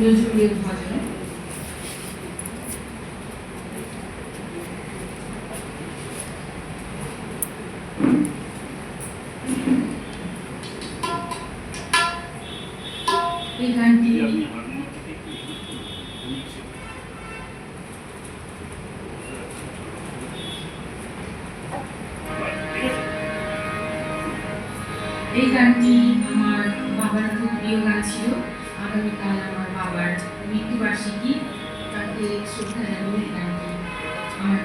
নজরুলের ভজনে এই গানটি আমার বাবার খুব প্রিয় গান ছিল। আগামীকাল মৃত্যুবার্ষিকী তাকে শ্রদ্ধা জানিয়ে আমার